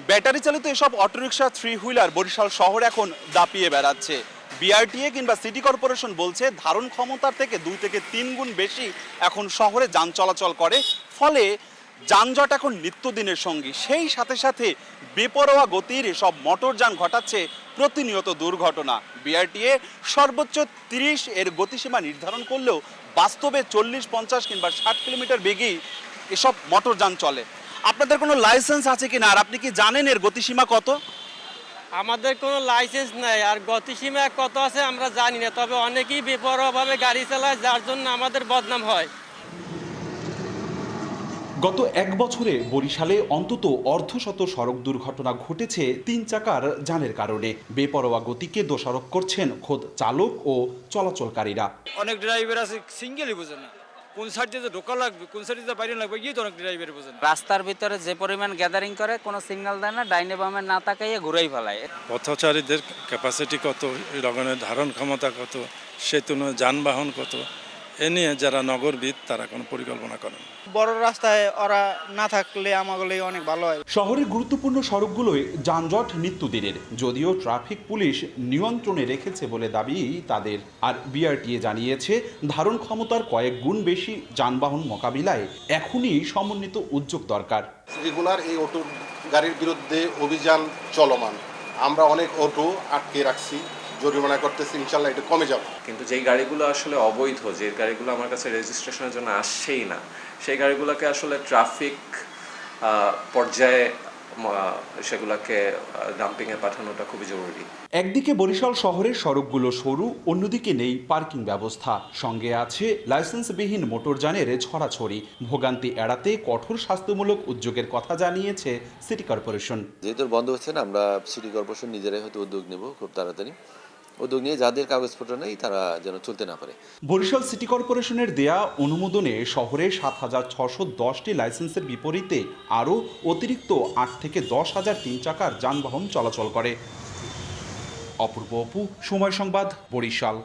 Battery চালিত এসব autorickshaw three wheeler Barishal শহর এখন দাপিয়ে বেড়াচ্ছে। বিআরটিএ কিংবা সিটি কর্পোরেশন বলছে ধারণ ক্ষমতার থেকে দুই থেকে তিন গুণ বেশি এখন শহরে যান চলাচল করে। ফলে যানজট এখন নিত্যদিনের সঙ্গী। সেই সাথে সাথে বেপরোয়া গতির সব মোটরযান ঘটাচ্ছে প্রতিনিয়ত দুর্ঘটনা। বিআরটিএ সর্বোচ্চ তিরিশ এর গতিসীমা নির্ধারণ করলেও বাস্তবে চল্লিশ, পঞ্চাশ কিংবা ষাট কিলোমিটার বেগেই এসব মোটরযান চলে। আপনাদের কোনো লাইসেন্স আছে কি না আর আপনি কি জানেন এর গতিসীমা কত? আমাদের কোনো লাইসেন্স নাই। আর গতিসীমা কত আছে আমরা জানি না। তবে অনেকেই বেপরোয়াভাবে গাড়ি চালায় যার জন্য আমাদের বদনাম হয়। গত এক বছরে বরিশালে অন্তত অর্ধশত সড়ক দুর্ঘটনা ঘটেছে তিন চাকার যানের কারণে। বেপরোয়া গতিকে দোষারোপ করছেন খোদ চালক ও চলাচলকারীরা। অনেক ড্রাইভার আছে সিঙ্গেলই বোঝে না। কোন সাইড দিয়ে ঢোকা লাগবে কোন সাইড দিয়ে বাইরে লাগবে গিয়ে তো অনেক ড্রাইভার বোঝে না। রাস্তার ভিতরে যে পরিমাণ গ্যাদারিং করে কোনো সিগন্যাল দেয় না ডাইনে বামে না তাকাইয়ে ঘুরাই ফেলায়। পথচারীদের ক্যাপাসিটি কত লগনের ধারণ ক্ষমতা কত সে তুলনায় যানবাহন কত এ নিয়ে যারা নগরবিদ তারা কোনো পরিকল্পনা করেন বড় রাস্তায় ওরা না থাকলে আমাগুলো অনেক ভালো হয়। শহরের গুরুত্বপূর্ণ সড়কগুলোয় যানজট নিত্যদিনের যদিও ট্রাফিক পুলিশ নিয়ন্ত্রণে রেখেছে বলে দাবি তাদের। আর বিআরটিএ জানিয়েছে ধারণ ক্ষমতার কয়েক গুণ বেশি যানবাহন মোকাবিলায় এখনই সমন্বিত উদ্যোগ দরকার। রেগুলার এই অটো গাড়ির বিরুদ্ধে অভিযান চলমান। আমরা অনেক অটো আটকে রাখছি। জরিমানা করতেছি, ইনশাল্লাহ এটা কমে যাবে। কিন্তু যেই গাড়িগুলো আসলে অবৈধ যে গাড়িগুলো আমার কাছে রেজিস্ট্রেশনের জন্য আসছেই না, সেই গাড়িগুলোকে আসলে ট্রাফিক পর্যায়ে সেগুলোকে ডাম্পিংয়ে পাঠানোটা খুবই জরুরি। একদিকে বরিশাল শহরের সড়কগুলো সরু অন্যদিকে নেই পার্কিং ব্যবস্থা। সঙ্গে আছে লাইসেন্সবিহীন মোটরযানের ছড়াছড়ি। ভোগান্তি এড়াতে কঠোর স্বাস্থ্যমূলক উদ্যোগের কথা জানিয়েছে সিটি কর্পোরেশন। যেহেতু বন্ধ হচ্ছে না আমরা সিটি কর্পোরেশন নিজেরাই হয়তো উদ্যোগ নেব খুব তাড়াতাড়ি। উদ্যোগ নিয়ে যাদের কাগজপত্র নেই তারা যেন চলতে না পারে। বরিশাল সিটি কর্পোরেশনের দেয়া অনুমোদনে শহরে সাত হাজার ছশো দশটি লাইসেন্সের বিপরীতে আরও অতিরিক্ত আট থেকে দশ হাজার তিন চাকার যানবাহন চলাচল করে। অপূর্ব অপু, সময় সংবাদ, বরিশাল।